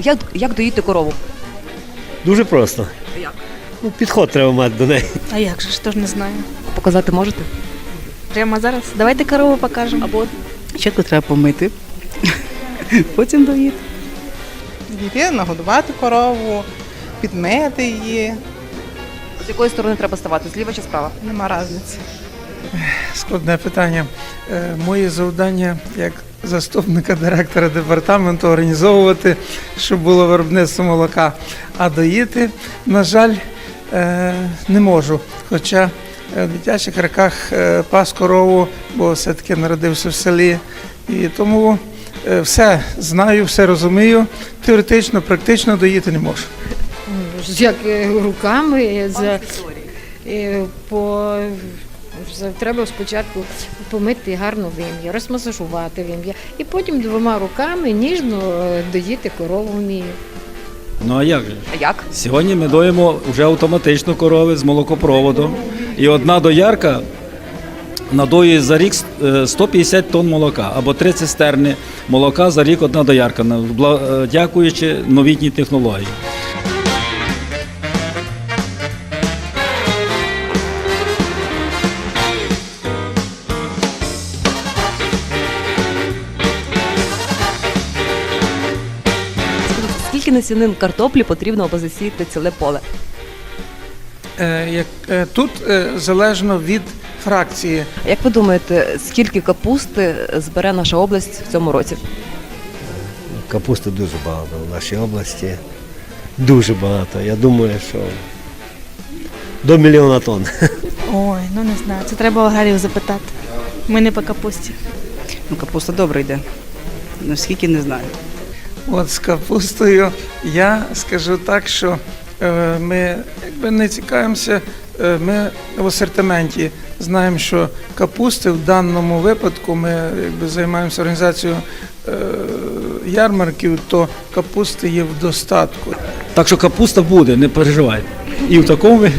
як, як доїти корову? Дуже просто. Як? Ну, підход треба мати до неї. А як же ж теж не знаю. Показати можете? Прямо зараз. Давайте корову покажемо. Або Спочатку треба помити, потім доїти. Дійти, нагодувати корову, підмити її. з якої сторони треба ставати? Зліва чи справа? Нема різниці. Складне питання. Е, Моє завдання як заступника директора департаменту організовувати, щоб було виробництво молока. А доїти, на жаль, е, не можу. Хоча е, в дитячих роках е, пас корову, бо все-таки народився в селі. І тому все знаю, все розумію. Теоретично, практично доїти не можу. Як руками за, по, треба спочатку помити гарно вим'я, розмасажувати вим'я, і потім двома руками ніжно е, доїти корову вмію. Ну а як же? А як? Сьогодні ми доїмо вже автоматично корови з молокопроводом. І одна доярка надоює за рік е, 150 тонн молока або три цистерни молока за рік одна доярка, е, дякуючи новітній технології. Скільки насінин картоплі потрібно, аби засіяти ціле поле? Е, як- е, Тут е, залежно від фракції. Як ви думаєте, скільки капусти збере наша область в цьому році? Капусти дуже багато в нашій області. Дуже багато. Я думаю, що до мільйона тонн. Ой, ну не знаю. Це треба аграрів запитати. Ми не по капусті. Ну, капуста добре йде. Наскільки не знаю. От з капустою я скажу так, що е, ми якби не цікавимося, е, ми в асортименті знаємо, що капусти в даному випадку ми якби займаємося організацією е, ярмарків, то капусти є в достатку. Так що капуста буде, не переживайте. І в такому ви-